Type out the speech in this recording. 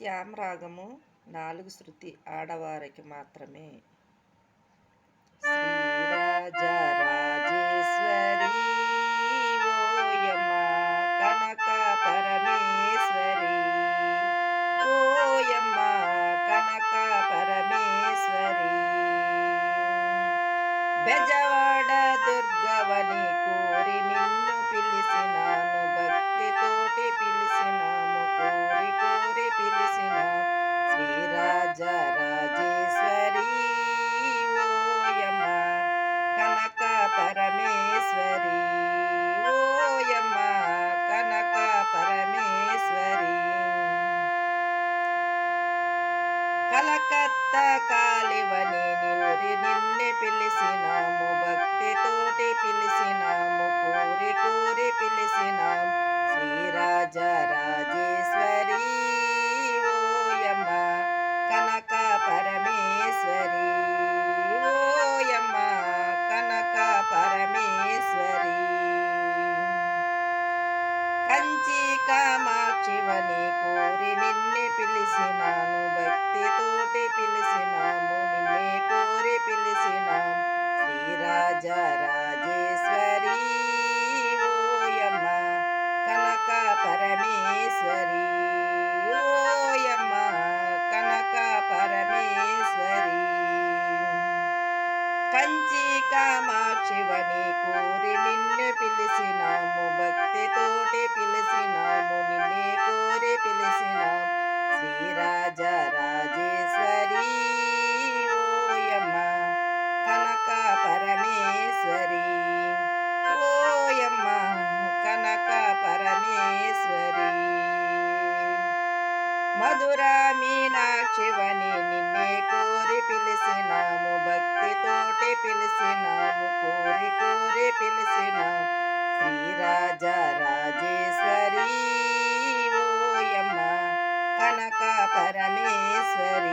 శ్యామరాగము నాలుగు శృతి ఆడవారికి మాత్రమే. శ్రీరాజరాజేశ్వరి ఓయమ్మ కనక పరమేశ్వరి. ఓయమ్మ కనక పరమేశ్వరి. బెజవాడ దుర్గవని కోరి నిన్ను పిలిచినాను భక్తితోటి కలకత్త కాలివని నివురి నిన్నే పిలిచినాము భక్తితోటి పిలిచినాము కోరి కోరి పిలిచినాము శ్రీరాజరాజేశ్వరి ఓయమ్మ కనక పరమేశ్వరి ఓయమ్మ కనక పరమేశ్వరి. కంచి కామాక్షివని కోరి నిన్నే పిలిసినా. పిలిచినాము శ్రీరాజరాజేశ్వరి ఓయమ్మ కనక పరమేశ్వరి ఓయమ్మ కనక పరమేశ్వరి కంచి కామాక్షివని కోరి నిన్ను పిలిచినాము భక్తితోటి పిలిచినాము నిన్నే కోరి పిలిచినాము శ్రీరాజరాజేశ్వరి. మధుర మీనాక్షివని నిన్నే కోరి పిలిసినాము భక్తి తోటి పిలిసినాము కోరి కోరి పిలిచినాము శ్రీరాజ రాజేశ్వరి ఓయమ్మ కనక పరమేశ్వరి